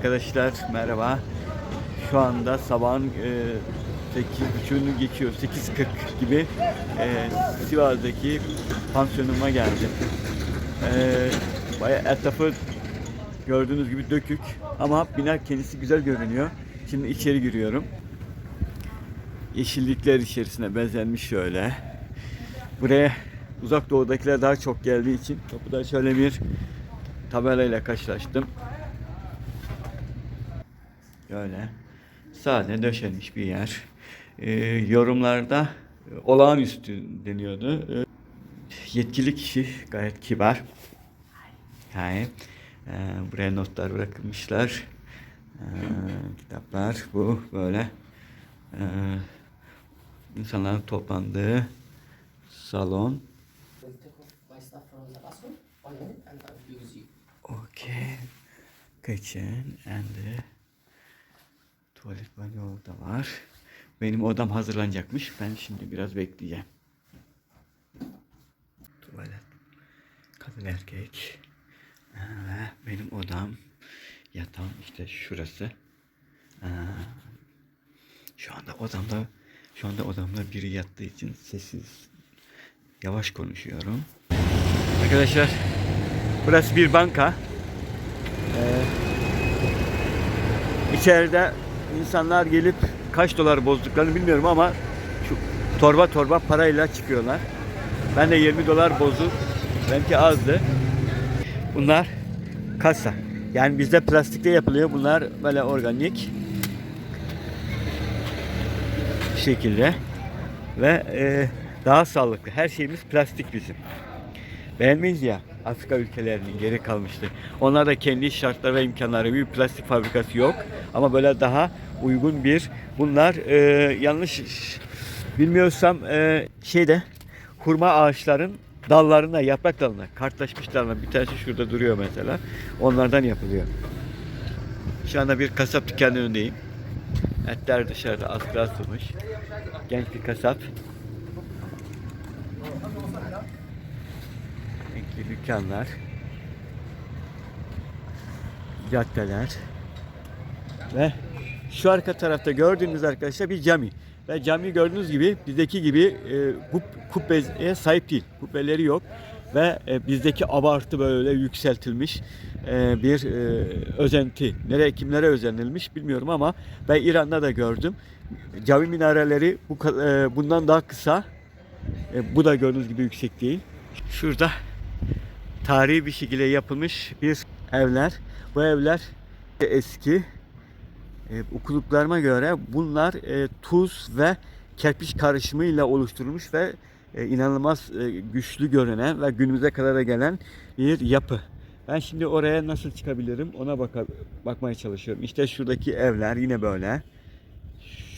Arkadaşlar merhaba. Şu anda sabahın e, 8.30'unu geçiyor. 8.40 gibi e, Sivas'daki pansiyonuma geldim. E, bayağı etrafı gördüğünüz gibi dökük ama bina kendisi güzel görünüyor. Şimdi içeri giriyorum. Yeşillikler içerisine bezenmiş şöyle. Buraya uzak doğudakiler daha çok geldiği için kapıda şöyle bir tabelayla karşılaştım. Böyle sade döşenmiş bir yer. Ee, yorumlarda e, olağanüstü deniyordu. Ee, yetkili kişi gayet kibar. Yani e, buraya notlar bırakılmışlar. Ee, kitaplar bu böyle e, insanların toplandığı salon. Okay. Kitchen and the tuvalet banyo da var. Benim odam hazırlanacakmış. Ben şimdi biraz bekleyeceğim. Tuvalet. Kadın erkek. Ve benim odam. Yatağım işte şurası. Ha, Şu anda odamda şu anda odamda biri yattığı için sessiz yavaş konuşuyorum. Arkadaşlar burası bir banka. Ee, içeride insanlar gelip kaç dolar bozduklarını bilmiyorum ama şu torba torba parayla çıkıyorlar. Ben de 20 dolar bozdum. Belki azdı. Bunlar kasa. Yani bizde plastikte yapılıyor. Bunlar böyle organik şekilde ve e, daha sağlıklı. Her şeyimiz plastik bizim. Beğenmeyiz ya Afrika ülkelerinin geri kalmıştı. Onlar da kendi şartları ve imkanları bir plastik fabrikası yok. Ama böyle daha uygun bir bunlar e, yanlış bilmiyorsam e, şeyde hurma ağaçların dallarına, yaprak dalına, kartlaşmış dalına bir tanesi şurada duruyor mesela. Onlardan yapılıyor. Şu anda bir kasap dükkanının önündeyim. Etler dışarıda askıya asılmış. Genç bir kasap. Dükkanlar. Caddeler. Ve şu arka tarafta gördüğünüz arkadaşlar bir cami. Ve cami gördüğünüz gibi bizdeki gibi e, kup, kubbeye sahip değil. Kubbeleri yok. Ve e, bizdeki abartı böyle yükseltilmiş e, bir e, özenti. Nereye kimlere özenilmiş bilmiyorum ama ben İran'da da gördüm. Cami minareleri bu e, bundan daha kısa. E, bu da gördüğünüz gibi yüksek değil. Şurada tarihi bir şekilde yapılmış bir evler. Bu evler eski. E, okuluklarıma göre bunlar e, tuz ve kerpiç karışımıyla oluşturulmuş ve e, inanılmaz e, güçlü görünen ve günümüze kadar da gelen bir yapı. Ben şimdi oraya nasıl çıkabilirim ona baka, bakmaya çalışıyorum. İşte şuradaki evler yine böyle.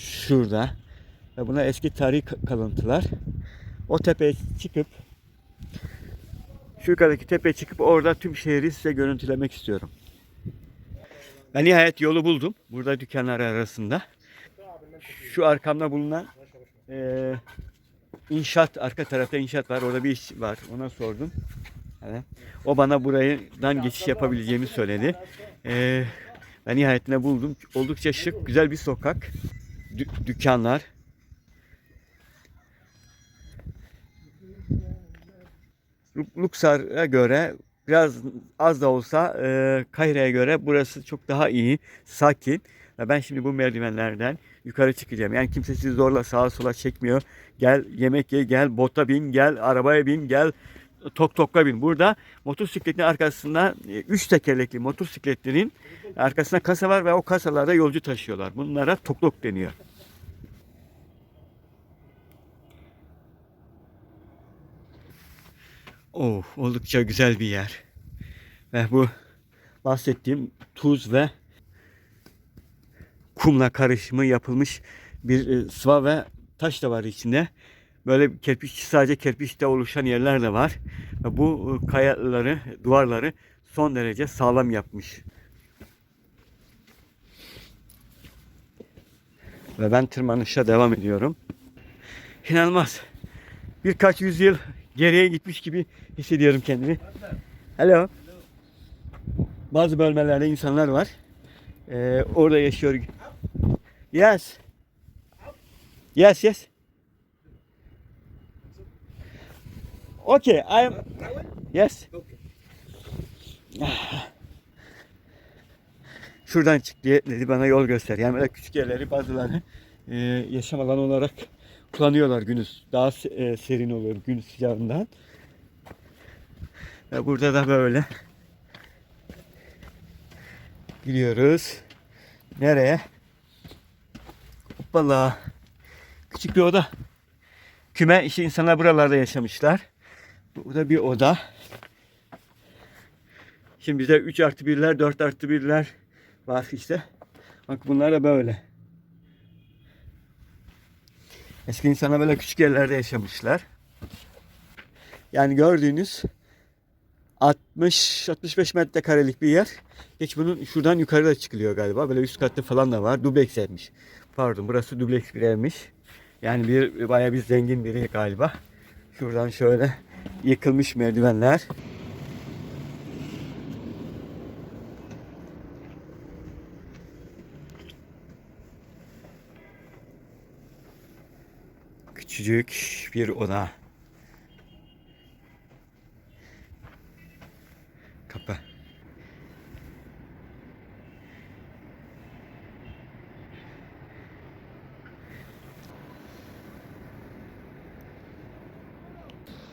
Şurada. Ve bunlar eski tarihi ka- kalıntılar. O tepeye çıkıp şu yukarıdaki tepeye çıkıp orada tüm şehri size görüntülemek istiyorum. Ben nihayet yolu buldum. Burada dükkanlar arasında. Şu arkamda bulunan eee inşaat, arka tarafta inşaat var. Orada bir iş var. Ona sordum. O bana buradan geçiş yapabileceğimi söyledi. Eee ben nihayetinde buldum. Oldukça şık, güzel bir sokak. Dü- dükkanlar. Luxar'a göre biraz az da olsa e, Kahire'ye göre burası çok daha iyi, sakin. Ben şimdi bu merdivenlerden yukarı çıkacağım. Yani kimse sizi zorla sağa sola çekmiyor. Gel yemek ye, gel bota bin, gel arabaya bin, gel tok tokka bin. Burada motosikletin arkasında 3 tekerlekli motosikletlerin arkasında kasa var ve o kasalarda yolcu taşıyorlar. Bunlara tok tok deniyor. Oh, oldukça güzel bir yer. Ve bu bahsettiğim tuz ve kumla karışımı yapılmış bir e, sıva ve taş da var içinde. Böyle kerpiç sadece kerpiçte oluşan yerler de var. Ve bu e, kayaları, duvarları son derece sağlam yapmış. Ve ben tırmanışa devam ediyorum. İnanılmaz. Birkaç yüzyıl geriye gitmiş gibi hissediyorum kendimi. Hello. Bazı bölmelerde insanlar var. Ee, orada yaşıyor. Yes. Yes, yes. Okay, I'm Yes. Şuradan çık diye dedi bana yol göster. Yani böyle küçük yerleri bazıları e, yaşam alanı olarak kullanıyorlar günüz. Daha e, serin olur gün sıcağından. Ve burada da böyle gidiyoruz. Nereye? Hoppala. Küçük bir oda. Küme işte insanlar buralarda yaşamışlar. Bu da bir oda. Şimdi bize 3 artı 1'ler, 4 artı 1'ler var işte. Bak bunlar da böyle. Eski insanlar böyle küçük yerlerde yaşamışlar. Yani gördüğünüz 60-65 metrekarelik bir yer. Geç bunun şuradan yukarıda çıkılıyor galiba. Böyle üst katta falan da var. Dubleks evmiş. Pardon burası dubleks bir evmiş. Yani bir bayağı bir zengin biri galiba. Şuradan şöyle yıkılmış merdivenler. Küçücük bir oda. Kapı.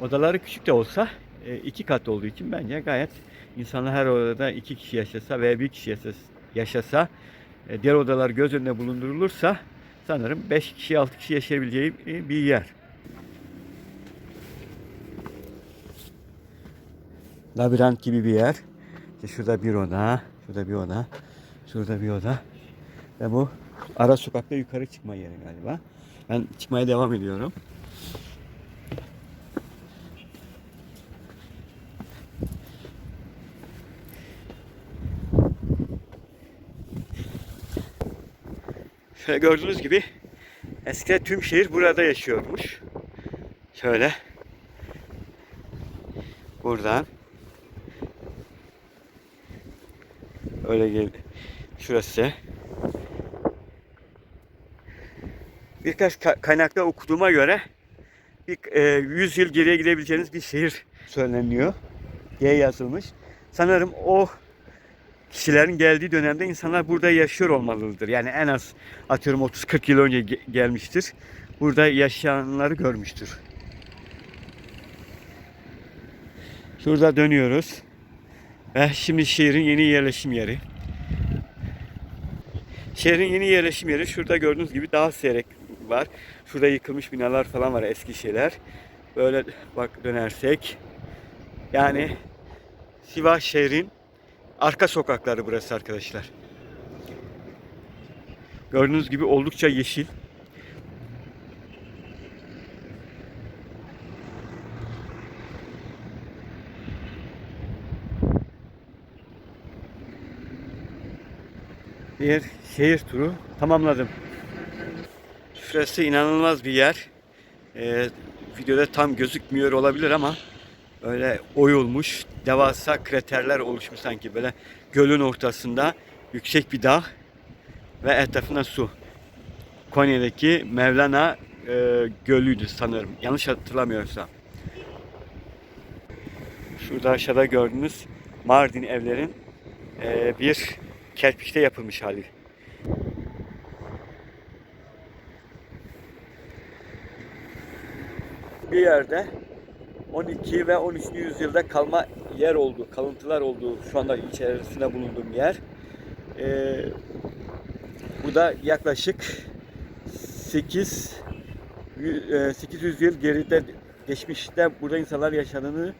Odaları küçük de olsa e, iki kat olduğu için bence gayet insanlar her odada iki kişi yaşasa veya bir kişi yaşasa, yaşasa e, diğer odalar göz önünde bulundurulursa sanırım 5 kişi 6 kişi yaşayabileceği bir yer. Labirent gibi bir yer. İşte şurada bir oda, şurada bir oda, şurada bir oda. Ve bu ara sokakta yukarı çıkma yeri galiba. Ben çıkmaya devam ediyorum. Gördüğünüz gibi eskiden tüm şehir burada yaşıyormuş. Şöyle. Buradan. Öyle gel. Şurası. Birkaç ka- kaynakta okuduğuma göre bir, e, 100 yıl geriye gidebileceğiniz bir şehir söyleniyor diye yazılmış. Sanırım o kişilerin geldiği dönemde insanlar burada yaşıyor olmalıdır. Yani en az atıyorum 30-40 yıl önce ge- gelmiştir. Burada yaşayanları görmüştür. Şurada dönüyoruz. Ve şimdi şehrin yeni yerleşim yeri. Şehrin yeni yerleşim yeri şurada gördüğünüz gibi daha seyrek var. Şurada yıkılmış binalar falan var eski şeyler. Böyle bak dönersek. Yani Sivas şehrin arka sokakları burası arkadaşlar. Gördüğünüz gibi oldukça yeşil. Bir şehir turu tamamladım. Şurası inanılmaz bir yer. Ee, videoda tam gözükmüyor olabilir ama öyle oyulmuş devasa kraterler oluşmuş sanki böyle gölün ortasında yüksek bir dağ ve etrafında su. Konya'daki Mevlana e, gölüydü sanırım. Yanlış hatırlamıyorsam. Şurada aşağıda gördüğünüz Mardin evlerin e, bir kerpiçte yapılmış hali. Bir yerde 12 ve 13. yüzyılda kalma yer oldu, kalıntılar olduğu şu anda içerisinde bulunduğum yer. Ee, bu da yaklaşık 8 yü- e, 800 yıl geride geçmişte burada insanlar yaşadığını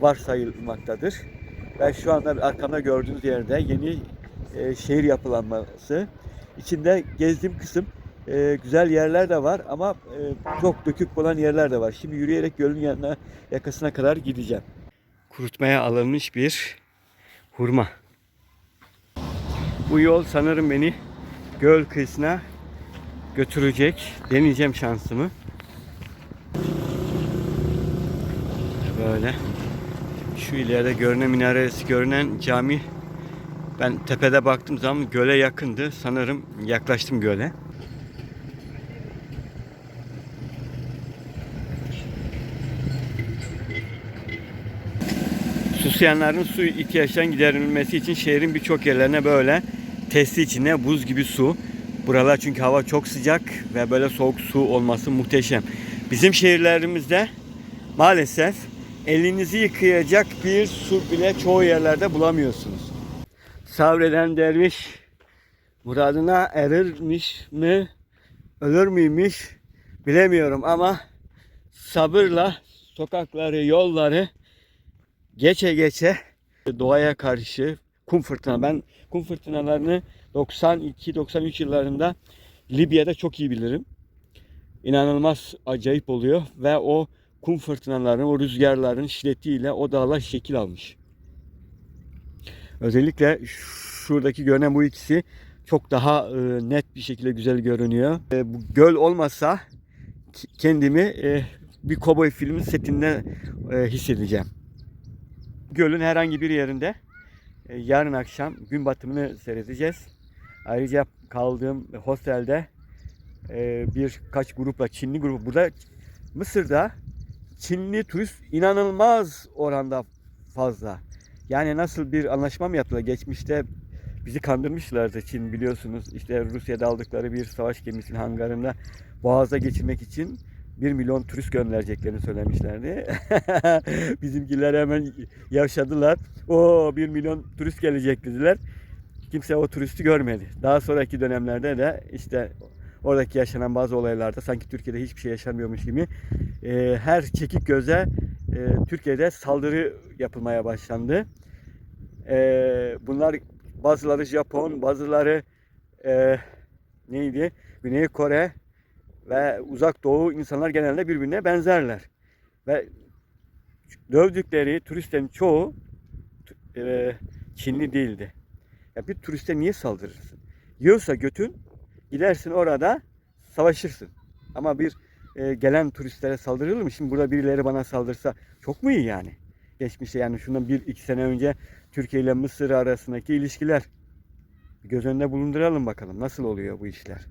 varsayılmaktadır. Ve şu anda arkamda gördüğünüz yerde yeni e, şehir yapılanması. İçinde gezdiğim kısım e, güzel yerler de var ama e, çok dökük olan yerler de var. Şimdi yürüyerek gölün yanına yakasına kadar gideceğim. Kurutmaya alınmış bir hurma. Bu yol sanırım beni göl kıyısına götürecek. Deneyeceğim şansımı. Böyle. Şu ileride görünen minaresi görünen cami Ben tepede baktığım zaman göle yakındı. Sanırım yaklaştım göle. Susayanların su ihtiyaçlarının giderilmesi için şehrin birçok yerlerine böyle testi içinde buz gibi su. Buralar çünkü hava çok sıcak ve böyle soğuk su olması muhteşem. Bizim şehirlerimizde maalesef elinizi yıkayacak bir su bile çoğu yerlerde bulamıyorsunuz. Sabreden derviş muradına erirmiş mi, ölür müymüş bilemiyorum ama sabırla sokakları, yolları geçe geçe doğaya karşı kum fırtına. Ben kum fırtınalarını 92-93 yıllarında Libya'da çok iyi bilirim. İnanılmaz acayip oluyor ve o kum fırtınalarının, o rüzgarların şiddetiyle o dağlar şekil almış. Özellikle şuradaki görünen bu ikisi çok daha e, net bir şekilde güzel görünüyor. E, bu göl olmasa kendimi e, bir kovboy filmi setinde e, hissedeceğim. Gölün herhangi bir yerinde e, yarın akşam gün batımını seyredeceğiz. Ayrıca kaldığım hostelde e, birkaç grupla Çinli grup burada Mısır'da Çinli turist inanılmaz oranda fazla. Yani nasıl bir anlaşma mı yaptılar? Geçmişte bizi kandırmışlardı Çin biliyorsunuz. İşte Rusya'da aldıkları bir savaş gemisinin hangarında boğaza geçirmek için 1 milyon turist göndereceklerini söylemişlerdi. Bizimkiler hemen yavşadılar. O 1 milyon turist gelecek dediler. Kimse o turisti görmedi. Daha sonraki dönemlerde de işte oradaki yaşanan bazı olaylarda sanki Türkiye'de hiçbir şey yaşanmıyormuş gibi e, her çekik göze e, Türkiye'de saldırı yapılmaya başlandı. E, bunlar bazıları Japon, bazıları e, neydi? Güney Kore ve Uzak Doğu insanlar genelde birbirine benzerler. Ve dövdükleri turistlerin çoğu e, Çinli değildi. Ya bir turiste niye saldırırsın? Yiyorsa götün gidersin orada savaşırsın. Ama bir e, gelen turistlere saldırılır mı? Şimdi burada birileri bana saldırsa çok mu iyi yani? Geçmişte yani şundan bir iki sene önce Türkiye ile Mısır arasındaki ilişkiler. Göz önünde bulunduralım bakalım nasıl oluyor bu işler.